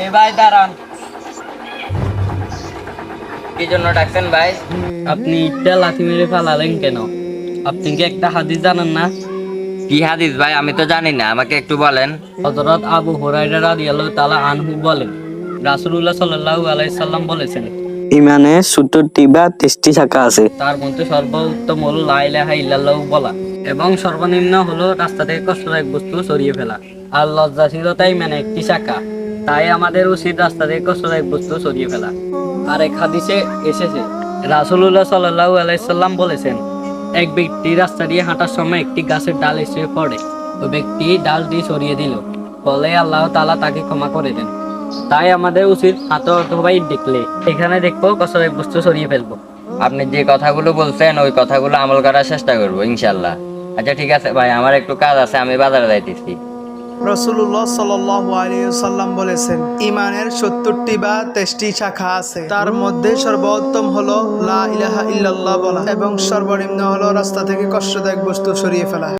এ ভাই দাঁড়ান। কি জন্য ডাকছেন ভাই? আপনি ইটটা লাথি মেরে ফেলালেন কেন? আপনি কি একটা হাদিস জানেন না? কি হাদিস ভাই? আমি তো জানি না আমাকে একটু বলেন। হযরত আবু হুরায়রা রাদিয়াল্লাহু তাআলা আনহু বলেন রাসূলুল্লাহ সাল্লাল্লাহু আলাইহি সাল্লাম বলেছেন ইমানে সত্তরটি বা তেইশটি শাখা আছে। তার মধ্যে সর্বোত্তম হলো লা ইলাহা ইল্লাল্লাহু বলা এবং সর্বনিম্ন হলো রাস্তা থেকে কষ্টদায়ক বস্তু সরিয়ে ফেলা। আর লজ্জাশীলতাই মানে একটি শাখা। তাই আমাদের উচিত রাস্তা থেকে কষ্টদায়ক বস্তু সরিয়ে ফেলা। আর এক হাদিসে এসেছে, রাসূলুল্লাহ সাল্লাল্লাহু আলাইহি সাল্লাম বলেছেন, এক ব্যক্তি রাস্তা দিয়ে হাঁটার সময় একটি গাছের ডাল এসে পড়ে। তো ব্যক্তি ডালটি সরিয়ে দিল, ফলে আল্লাহ তালা তাকে ক্ষমা করে দেন। তাই আমাদের উচিত হাত অথবা ইট দেখলে, এখানে দেখব কষ্টদায়ক বস্তু সরিয়ে ফেলব। আপনি যে কথাগুলো বলছেন, ওই কথাগুলো আমল করার চেষ্টা করব ইনশাল্লাহ আচ্ছা ঠিক আছে ভাই, আমার একটু কাজ আছে, আমি বাজারে যাইতেছি। রসুল্লাহ সাল্লাম বলেছেন ইমানের সত্তরটি বা তেইশটি শাখা আছে। তার মধ্যে সর্বোত্তম হলো লা ইলাহা ইল্লাল্লাহ বলা এবং সর্বনিম্ন হলো রাস্তা থেকে কষ্টদায়ক বস্তু সরিয়ে ফেলা।